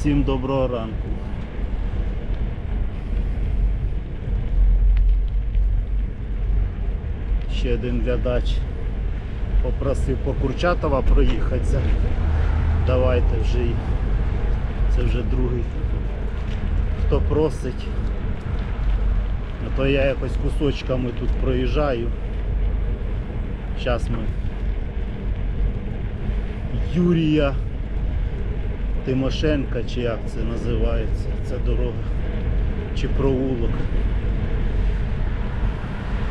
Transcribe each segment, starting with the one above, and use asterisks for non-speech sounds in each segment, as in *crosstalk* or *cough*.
Всім доброго ранку. Ще один глядач попросив по Курчатова проїхатися. Давайте вже це вже другий. Хто просить, а то я якось кусочками тут проїжджаю. Зараз ми Юрія Тимошенка, чи як це називається, ця дорога, чи провулок.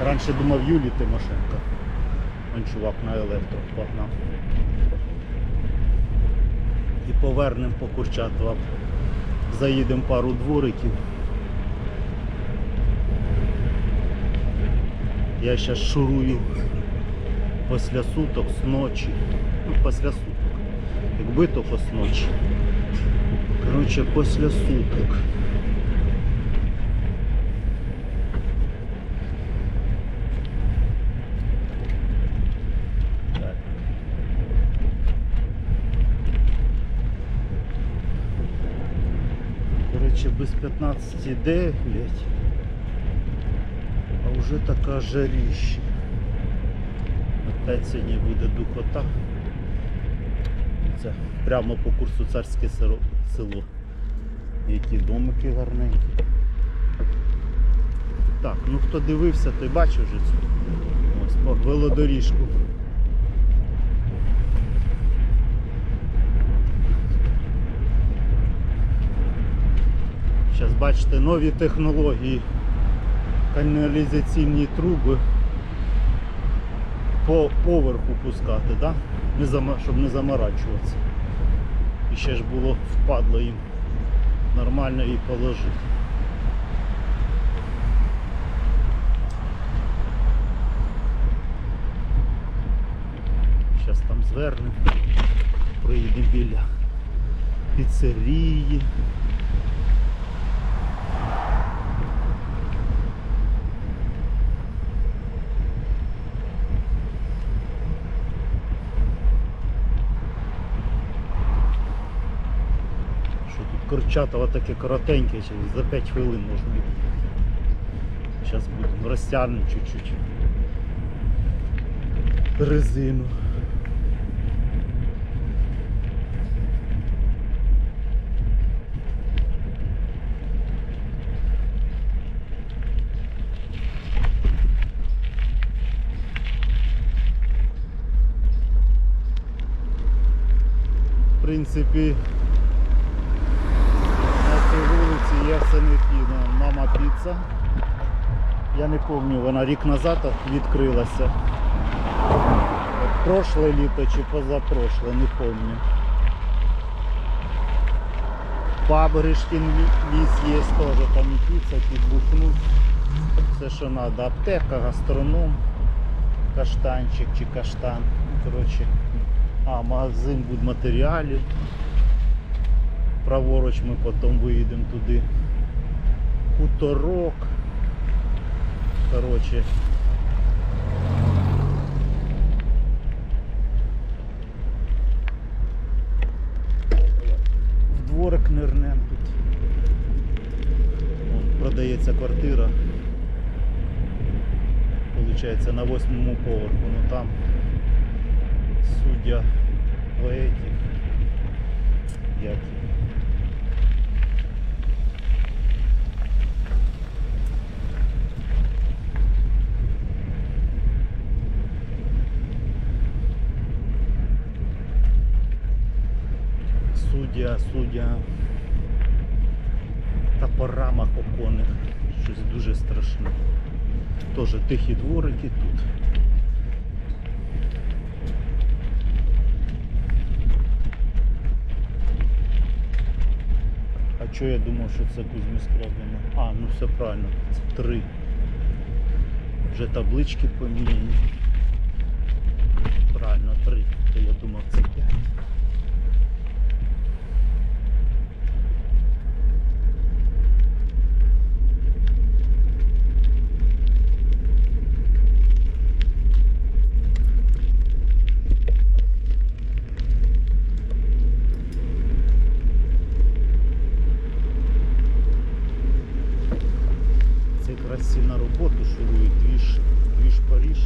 Раніше думав Юлії Тимошенка. Він чувак на електро погнав. І повернемо по Курчатова. Заїдемо пару двориків. Я зараз шурую після суток з ночі. Ну, після суток. Якби то з ночі. Коротше, після суток. Так. Коротше, без 15,9, а вже така жаріща. Опять сьогодні буде духота. Це прямо по курсу царське село. Які домики гарненькі. Так, ну хто дивився, той бачив вже цю ось по велодоріжку. Зараз бачите нові технології, каналізаційні труби по поверху пускати, да? не зама... щоб не заморачуватися. І ще ж було впадло їм нормально її положити. Зараз там звернемо, проїдемо біля піцерії. Що тут Курчатова таке коротеньке, ще за 5 хвилин можна. Зараз будемо розтягнемо чуть-чуть резину. В принципі, є все необхідно. Мама піца. Я не пам'ятаю, вона рік назад відкрилася. Прошле літо чи позапрошле, не пам'ятаю. Паб ліс є теж, там і піца, підбухнуть. Все, що треба. Аптека, гастроном, каштанчик чи каштан. Коротше. А, магазин будматеріалів. Праворуч ми потім виїдемо туди. Хуторок. Коротше. В дворик нирнем тут. Вон, продається квартира. Получається на восьмому поверху. Ну там суддя поетів. Як Суддя, суддя та по оконних. Щось дуже страшне. Теж тихі дворики тут. А чого я думав, що це Кузьмі Скрябіна? А, ну все правильно, це три. Вже таблички поміняні. Правильно, три. То я думав це п'ять. Зараз всі на роботу шурують, двіж, двіж Паріж.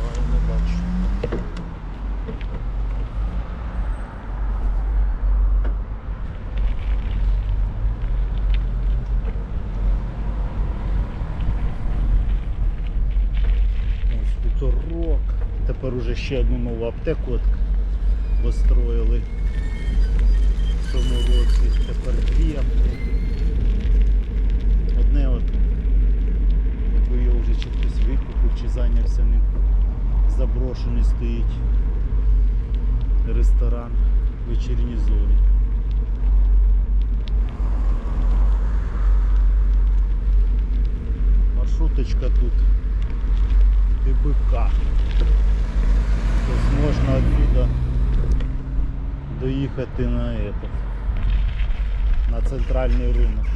Ой, не бачу. Ось хуторок. Уже ще одну нову аптеку от построїли в цьому році. Тепер дві аптеки. Одне от, якби його вже чи хтось викупив, чи зайнявся ним. Заброшений стоїть ресторан в зорі. Маршруточка тут ДБК. Доїхати на этот, на центральний ринок.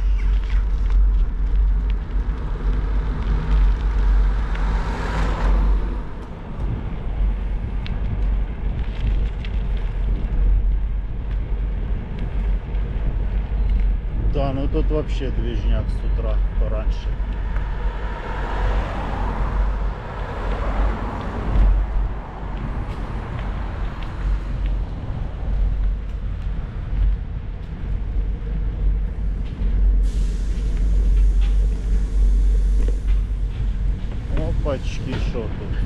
Да, ну тут вообще движняк с утра пораньше. Опачки, що тут?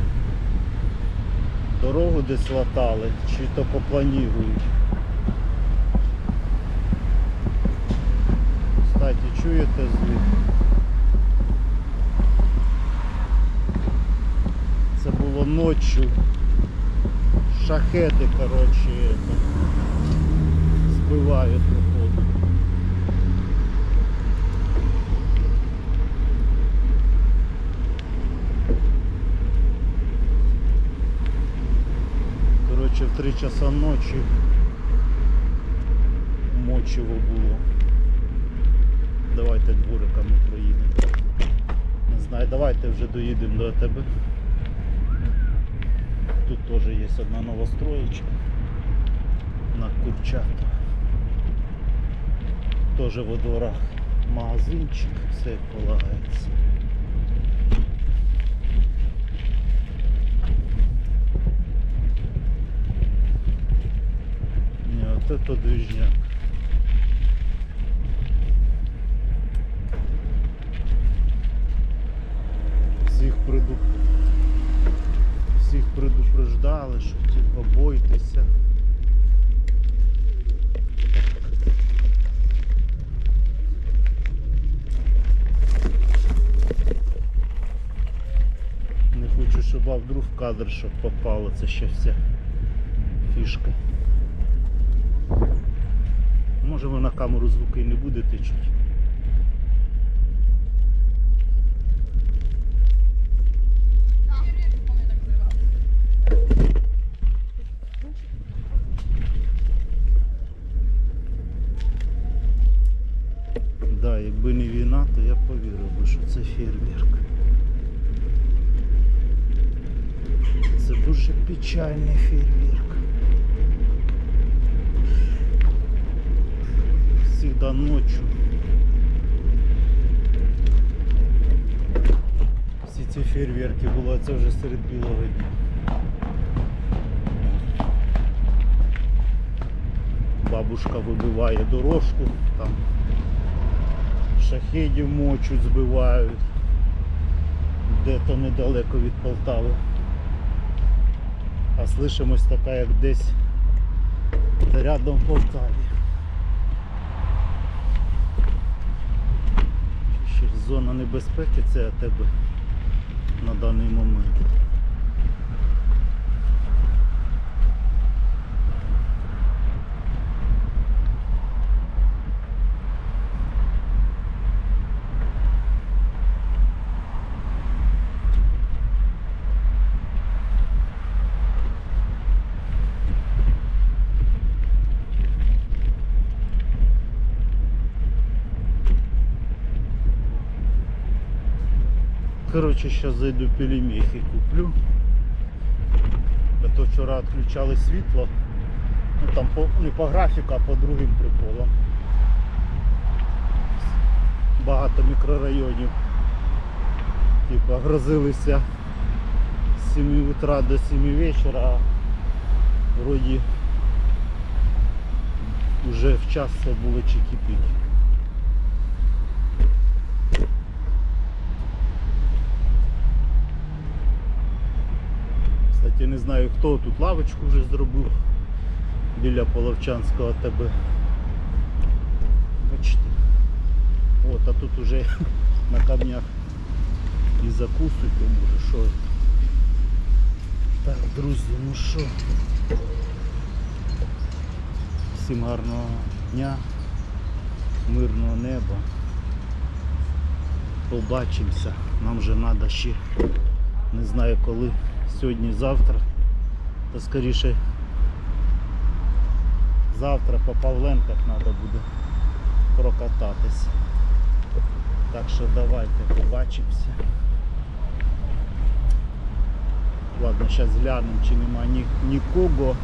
Дорогу десь латали, чи то попланірують. Кстати, чуєте звук? Це було ночі. Шахеди, коротше, это, збивають походу. Коротше, в 3 часа ночі мочиво було. Давайте двориками проїдемо. Не знаю, давайте вже доїдемо до тебе. Тут теж є одна новостроєчка на Курчата. Теж во дворах магазинчик, все полагається. От это движняк. Всіх преду... Всіх предупреждали, що типа бойтеся. Не хочу, щоб а вдруг в кадр щоб попало, це ще вся фішка. Може ви на камеру звуки не будете чути. Да, якби не війна, то я повірив би, що це фейерверк. Це дуже печальний фейерверк. Всегда ночью. Всі ці фейерверки було, а це вже серед білого дня. Бабушка вибиває дорожку, там шахедів мочуть, збивають. Де-то недалеко від Полтави. А слышимость така, як десь рядом в Полтаві. Ще ж зона небезпеки це тебе на даний момент. Коротше, зараз зайду пельмехи куплю. А то вчора відключали світло. Ну там по, не по графіку, а по другим приколам. Багато мікрорайонів. Типа грозилися з 7 утра до 7 вечора, а вроді вже в час було чики-піки. Кстати, не знаю хто тут лавочку вже зробив біля Половчанського ТБ. Бачите. От, а тут уже *laughs* на камнях і закусуйте, може що. Так, друзі, ну що. Всім гарного дня, мирного неба. Побачимося. Нам вже треба ще не знаю коли, сьогодні, завтра. Та скоріше завтра по Павленках треба буде прокататись. Так що давайте побачимося. Ладно, зараз глянемо, чи нема ні, нікого.